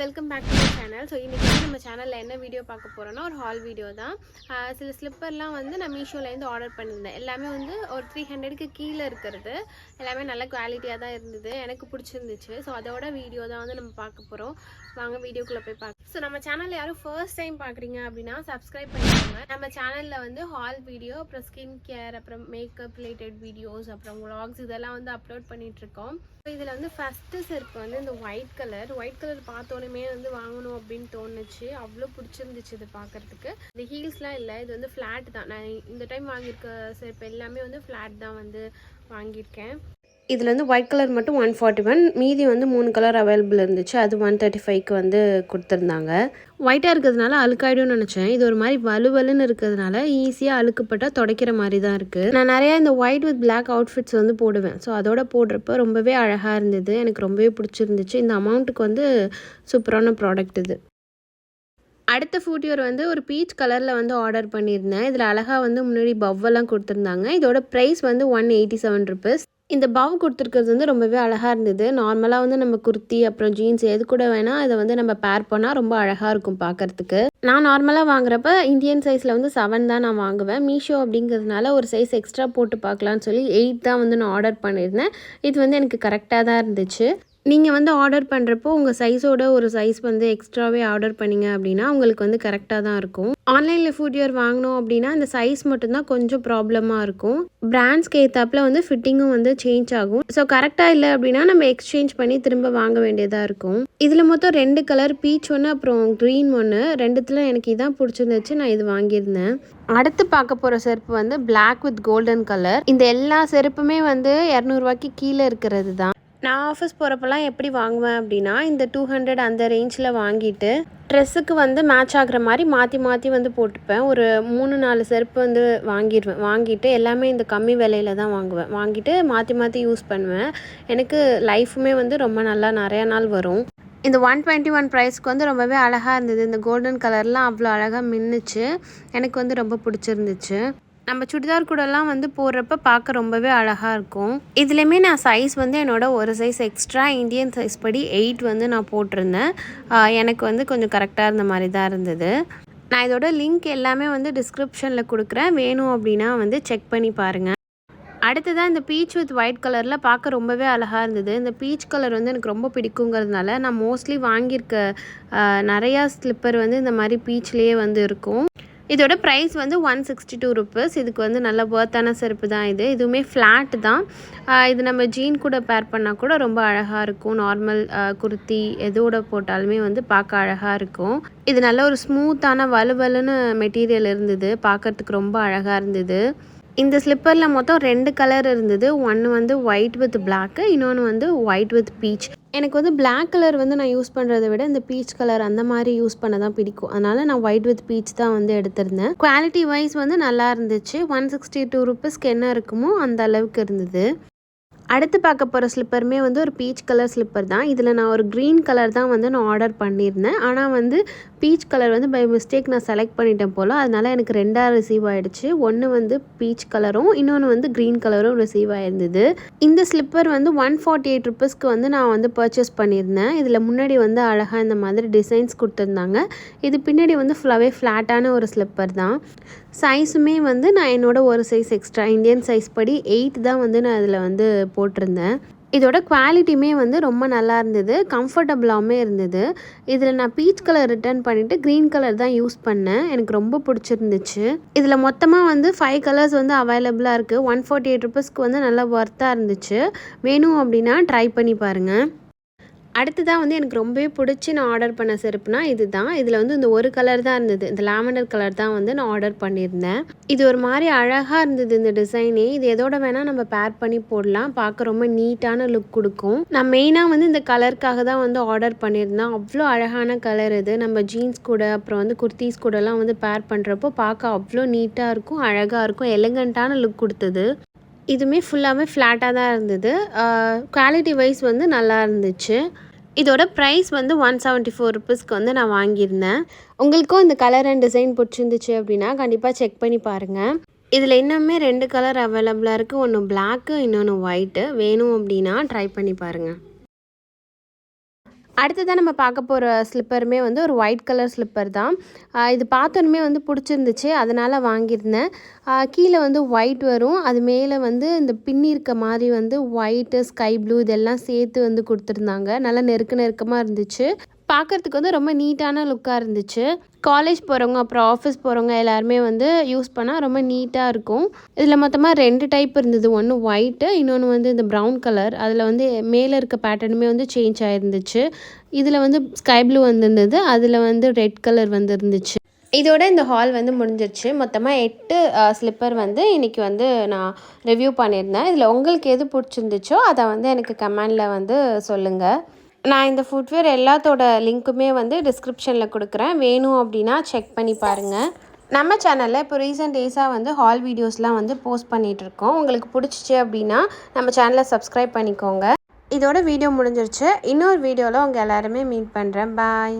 Welcome back to channel so இன்றைக்கி வந்து நம்ம சேனலில் என்ன வீடியோ பார்க்க போகிறோன்னா ஒரு ஹால் வீடியோ தான். சில ஸ்லிப்பர்லாம் வந்து நான் மீஷோலேருந்து ஆர்டர் பண்ணியிருந்தேன். எல்லாமே வந்து ஒரு த்ரீ ஹண்ட்ரடுக்கு கீழே இருக்கிறது. எல்லாமே நல்ல குவாலிட்டியாக தான் இருந்தது. எனக்கு பிடிச்சிருந்துச்சு. ஸோ அதோட வீடியோ தான் வந்து நம்ம பார்க்க போகிறோம் வாங்க வீடியோக்குள்ளே போய் பார்க்க ஸோ நம்ம சேனலில் யாரும் ஃபர்ஸ்ட் டைம் பார்க்குறீங்க அப்படின்னா சப்ஸ்கிரைப் பண்ணிக்கோங்க. நம்ம சேனலில் வந்து ஹால் வீடியோ அப்புறம் ஸ்கின் கேர் அப்புறம் மேக்கப் ரிலேட்டட் வீடியோஸ் அப்புறம் வ்ளாக்ஸ் இதெல்லாம் வந்து அப்லோட் பண்ணிகிட்ருக்கோம் ஸோ இதில் வந்து ஃபஸ்ட்டு செருப்பு வந்து இந்த ஒயிட் கலர் ஒயிட் கலர் பார்த்தோன்னே வந்து வாங்கணும் அப்படின்னு தோணுச்சு. அவ்வளோ பிடிச்சிருந்துச்சு இது பார்க்கறதுக்கு இந்த ஹீல்ஸ்லாம் இல்லை இது வந்து ஃப்ளாட் தான். நான் இந்த டைம் வாங்கியிருக்க செருப்பு எல்லாமே வந்து ஃப்ளாட் தான் வந்து வாங்கியிருக்கேன். இதில் வந்து ஒயிட் கலர் மட்டும் ஒன் ஃபார்ட்டி ஒன் மீதி வந்து மூணு கலர் அவைலபிள் இருந்துச்சு. அது ஒன் தேர்ட்டி ஃபைவ்க்கு வந்து கொடுத்துருந்தாங்க. ஒயிட்டாக இருக்கிறதுனால அழுக்காயிடும்னு நினச்சேன். இது ஒரு மாதிரி வலுவலுன்னு இருக்கிறதுனால ஈஸியாக அழுக்குப்பட்டால் துடைக்கிற மாதிரி தான் இருக்குது நான் நிறையா இந்த ஒயிட் வித் பிளாக் அவுட்ஃபிட்ஸ் வந்து போடுவேன். ஸோ அதோட போடுறப்ப ரொம்பவே அழகாக இருந்தது. எனக்கு ரொம்பவே பிடிச்சிருந்துச்சு. இந்த அமௌண்ட்டுக்கு வந்து சூப்பரான ப்ராடக்ட் இது. அடுத்த ஃபூட்டியர் வந்து ஒரு பீச் கலரில் வந்து ஆர்டர் பண்ணியிருந்தேன். இதில் அழகாக வந்து முன்னாடி பவ்வெல்லாம் கொடுத்துருந்தாங்க. இதோட ப்ரைஸ் வந்து ஒன் எயிட்டி செவன் ருபீஸ் இந்த பவ் கொடுத்துருக்கிறது வந்து ரொம்பவே அழகாக இருந்தது. நார்மலாக வந்து நம்ம குர்த்தி அப்புறம் ஜீன்ஸ் எது கூட வேணால் இதை வந்து நம்ம பேர் பண்ணால் ரொம்ப அழகாக இருக்கும் பார்க்கறதுக்கு. நான் நார்மலாக வாங்குறப்ப இந்தியன் சைஸில் வந்து செவன் தான் நான் வாங்குவேன். மீஷோ அப்படிங்கிறதுனால ஒரு சைஸ் எக்ஸ்ட்ரா போட்டு பார்க்கலான்னு சொல்லி எயிட் தான் வந்து நான் ஆர்டர் பண்ணியிருந்தேன். இது வந்து எனக்கு கரெக்டாக தான் இருந்துச்சு. நீங்கள் வந்து ஆர்டர் பண்ணுறப்போ உங்கள் சைஸோட ஒரு சைஸ் வந்து எக்ஸ்ட்ராவே ஆர்டர் பண்ணீங்க அப்படின்னா உங்களுக்கு வந்து கரெக்டாக தான் இருக்கும். ஆன்லைனில் ஃபுட் இயர் வாங்கினோம் அப்படின்னா அந்த சைஸ் மட்டும்தான் கொஞ்சம் ப்ராப்ளமாக இருக்கும். பிராண்ட்ஸ்க்கு ஏற்றாப்புல வந்து ஃபிட்டிங்கும் வந்து சேஞ்ச் ஆகும். ஸோ கரெக்டாக இல்லை அப்படின்னா நம்ம எக்ஸ்சேஞ்ச் பண்ணி திரும்ப வாங்க வேண்டியதாக இருக்கும். இதில் மொத்தம் ரெண்டு கலர் பீச் ஒன்று அப்புறம் க்ரீன் ஒன்று ரெண்டுத்தில் எனக்கு இதான் பிடிச்சிருந்துச்சு நான் இது வாங்கியிருந்தேன். அடுத்து பார்க்க போகிற செருப்பு வந்து பிளாக் வித் கோல்டன் கலர் இந்த எல்லா செருப்புமே வந்து இரநூறுவாய்க்கு கீழே இருக்கிறது தான். நான் ஆஃபீஸ் போகிறப்பெல்லாம் எப்படி வாங்குவேன் அப்படின்னா இந்த டூ ஹண்ட்ரட் அந்த ரேஞ்சில் வாங்கிட்டு ட்ரெஸ்ஸுக்கு வந்து மேட்ச் ஆகுற மாதிரி மாற்றி மாற்றி வந்து போட்டுப்பேன். ஒரு மூணு நாலு செருப்பு வந்து வாங்கிடுவேன். வாங்கிட்டு எல்லாமே இந்த கம்மி விலையில தான் வாங்குவேன். வாங்கிட்டு மாற்றி மாற்றி யூஸ் பண்ணுவேன். எனக்கு லைஃபுமே வந்து ரொம்ப நல்லா நிறையா நாள் வரும். இந்த ஒன் டுவெண்ட்டி ஒன் ப்ரைஸ்க்கு வந்து ரொம்பவே அழகாக இருந்தது. இந்த கோல்டன் கலர்லாம் அவ்வளோ அழகாக மின்னுச்சு. எனக்கு வந்து ரொம்ப பிடிச்சிருந்துச்சு. நம்ம சுடிதார் கூடலாம் வந்து போடுறப்ப பார்க்க ரொம்பவே அழகாக இருக்கும். இதுலேயுமே நான் சைஸ் வந்து என்னோட ஒரு சைஸ் எக்ஸ்ட்ரா இந்தியன் சைஸ் படி எயிட் வந்து நான் போட்டிருந்தேன். எனக்கு வந்து கொஞ்சம் கரெக்டாக இருந்த மாதிரி தான் இருந்தது. நான் இதோட லிங்க் எல்லாமே வந்து டிஸ்கிரிப்ஷனில் கொடுக்குறேன். வேணும் அப்படின்னா வந்து செக் பண்ணி பாருங்கள் அடுத்ததாக இந்த பீச் வித் ஒயிட் கலரில் பார்க்க ரொம்பவே அழகாக இருந்தது. இந்த பீச் கலர் வந்து எனக்கு ரொம்ப பிடிக்குங்கிறதுனால நான் மோஸ்ட்லி வாங்கியிருக்க நிறையா ஸ்லிப்பர் வந்து இந்த மாதிரி பீச்லேயே வந்து இருக்கும். இதோட ப்ரைஸ் வந்து ஒன் சிக்ஸ்டி டூ ருப்பீஸ் இதுக்கு வந்து நல்ல ஒர்த்தான செருப்பு தான் இது. இதுவுமே ஃப்ளாட் தான். இது நம்ம ஜீன் கூட பேர் பண்ணால் கூட ரொம்ப அழகாக இருக்கும். நார்மல் குர்த்தி எதோட போட்டாலுமே வந்து பார்க்க அழகாக இருக்கும். இது நல்ல ஒரு ஸ்மூத்தான வலுவலுன்னு மெட்டீரியல் இருந்தது. பார்க்கறதுக்கு ரொம்ப அழகாக இருந்தது. இந்த ஸ்லிப்பரில் மொத்தம் ரெண்டு கலர் இருந்தது. ஒன்று வந்து ஒயிட் வித் பிளாக்கு இன்னொன்று வந்து ஒயிட் வித் பீச் எனக்கு வந்து பிளாக் கலர் வந்து நான் யூஸ் பண்ணுறத விட இந்த பீச் கலர் அந்த மாதிரி யூஸ் பண்ண தான் பிடிக்கும். அதனால் நான் ஒயிட் வித் பீச் தான் வந்து எடுத்திருந்தேன். குவாலிட்டி வைஸ் வந்து நல்லா இருந்துச்சு. ஒன் சிக்ஸ்டி டூ ருபீஸ்க்கு என்ன இருக்குமோ அந்த அளவுக்கு இருந்தது. அடுத்து பார்க்க போகிற ஸ்லிப்பருமே வந்து ஒரு பீச் கலர் ஸ்லிப்பர் தான். இதில் நான் ஒரு க்ரீன் கலர் தான் வந்து நான் ஆர்டர் பண்ணியிருந்தேன். ஆனால் வந்து பீச் கலர் வந்து பை மிஸ்டேக் நான் செலக்ட் பண்ணிட்டேன் போல். அதனால் எனக்கு ரெண்டாக ரிசீவ் ஆகிடுச்சு ஒன்று வந்து பீச் கலரும் இன்னொன்று வந்து க்ரீன் கலரும் ரிசீவ் ஆகிருந்தது இந்த ஸ்லிப்பர் வந்து ஒன் ஃபார்ட்டி எயிட் ருபீஸ்க்கு வந்து நான் வந்து பர்ச்சேஸ் பண்ணியிருந்தேன். இதில் முன்னாடி வந்து அழகாக இந்த மாதிரி டிசைன்ஸ் கொடுத்துருந்தாங்க. இது பின்னாடி வந்து ஃபுல்லாகவே ஃப்ளாட்டான ஒரு ஸ்லிப்பர் தான். சைஸுமே வந்து நான் என்னோட ஒரு சைஸ் எக்ஸ்ட்ரா இந்தியன் சைஸ் படி எயிட் தான் வந்து நான் இதில் வந்து போட்டிருந்தேன். இதோட குவாலிட்டியுமே வந்து ரொம்ப நல்லா இருந்தது. கம்ஃபர்டபுளாகவுமே இருந்தது. இதில் நான் பீச் கலர் ரிட்டர்ன் பண்ணிவிட்டு க்ரீன் கலர் தான் யூஸ் பண்ணேன். எனக்கு ரொம்ப பிடிச்சிருந்துச்சு. இதில் மொத்தமாக வந்து ஃபைவ் கலர்ஸ் வந்து அவைலபிளாக இருக்குது ஒன் ஃபார்ட்டி எயிட் ருபீஸ்க்கு வந்து நல்லா ஒர்த்தாக இருந்துச்சு. வேணும் அப்படின்னா ட்ரை பண்ணி பாருங்கள் அடுத்ததாக வந்து எனக்கு ரொம்பவே பிடிச்சி நான் ஆர்டர் பண்ண செருப்புனா இது தான் இதில் வந்து இந்த ஒரு கலர் தான் இருந்தது. இந்த லாவெண்டர் கலர் தான் வந்து நான் ஆர்டர் பண்ணியிருந்தேன். இது ஒரு மாதிரி அழகாக இருந்தது இந்த டிசைனே இது எதோட வேணால் நம்ம பேர் பண்ணி போடலாம். பார்க்க ரொம்ப நீட்டான லுக் கொடுக்கும். நான் மெயினாக வந்து இந்த கலருக்காக தான் வந்து ஆர்டர் பண்ணியிருந்தேன். அவ்வளோ அழகான கலர் இது. நம்ம ஜீன்ஸ் கூட அப்புறம் வந்து குர்த்திஸ் கூடலாம் வந்து பேர் பண்ணுறப்போ பார்க்க அவ்வளோ நீட்டாக இருக்கும் அழகாக இருக்கும் எலகண்ட்டான லுக் கொடுத்தது. இதுவுமே ஃபுல்லாகவே ஃப்ளாட்டாக தான் இருந்தது. குவாலிட்டி வைஸ் வந்து நல்லா இருந்துச்சு. இதோட ப்ரைஸ் வந்து ஒன் செவன்ட்டி ஃபோர் ருபீஸ்க்கு வந்து நான் வாங்கியிருந்தேன். உங்களுக்கும் இந்த கலர் அண்ட் டிசைன் பிடிச்சிருந்துச்சு அப்படின்னா கண்டிப்பாக செக் பண்ணி பாருங்கள் இதில் இன்னுமே ரெண்டு கலர் அவைலபிளாக இருக்குது ஒன்று பிளாக்கு இன்னொன்று ஒயிட்டு வேணும் அப்படின்னா ட்ரை பண்ணி பாருங்கள் அடுத்ததாக நம்ம பார்க்க போகிற ஸ்லிப்பருமே வந்து ஒரு ஒயிட் கலர் ஸ்லிப்பர் தான். இது பார்த்தோன்னே வந்து பிடிச்சிருந்துச்சு. அதனால் வாங்கியிருந்தேன். கீழே வந்து ஒயிட் வரும். அது மேலே வந்து இந்த பின்னி இருக்க மாதிரி வந்து ஒயிட்டு ஸ்கை ப்ளூ இதெல்லாம் சேர்த்து வந்து கொடுத்துருந்தாங்க. நல்லா நெருக்க நெருக்கமாக இருந்துச்சு. பார்க்குறதுக்கு வந்து ரொம்ப நீட்டான லுக்காக இருந்துச்சு. காலேஜ் போகிறவங்க அப்புறம் ஆஃபீஸ் போகிறவங்க எல்லாருமே வந்து யூஸ் பண்ணால் ரொம்ப நீட்டாக இருக்கும். இதில் மொத்தமாக ரெண்டு டைப் இருந்தது. ஒன்று ஒயிட்டு இன்னொன்று வந்து இந்த ப்ரௌன் கலர் அதில் வந்து மேலே இருக்க பேட்டர்னுமே வந்து சேஞ்ச் ஆகிருந்துச்சு இதில் வந்து ஸ்கை ப்ளூ வந்திருந்தது. அதில் வந்து ரெட் கலர் வந்து இருந்துச்சு இதோட இந்த ஹால் வந்து முடிஞ்சிருச்சு. மொத்தமாக எட்டு ஸ்லிப்பர் வந்து இன்றைக்கி வந்து நான் ரிவ்யூ பண்ணியிருந்தேன். இதில் உங்களுக்கு எது பிடிச்சிருந்துச்சோ அதை வந்து எனக்கு கமெண்டில் வந்து சொல்லுங்கள் நான் இந்த ஃபுட்வேர் எல்லாத்தோட லிங்க்குமே வந்து டிஸ்கிரிப்ஷனில் கொடுக்குறேன். வேணும் அப்படின்னா செக் பண்ணி பாருங்கள் நம்ம சேனலில் இப்போ ரீசெண்ட் டேஸாக வந்து ஹால் வீடியோஸ்லாம் வந்து போஸ்ட் பண்ணிகிட்ருக்கோம் உங்களுக்கு பிடிச்சிச்சு அப்படின்னா நம்ம சேனலை சப்ஸ்கிரைப் பண்ணிக்கோங்க. இதோட வீடியோ முடிஞ்சிருச்சு. இன்னொரு வீடியோவில் உங்கள் எல்லாருமே மீட் பண்ணுறேன் பாய்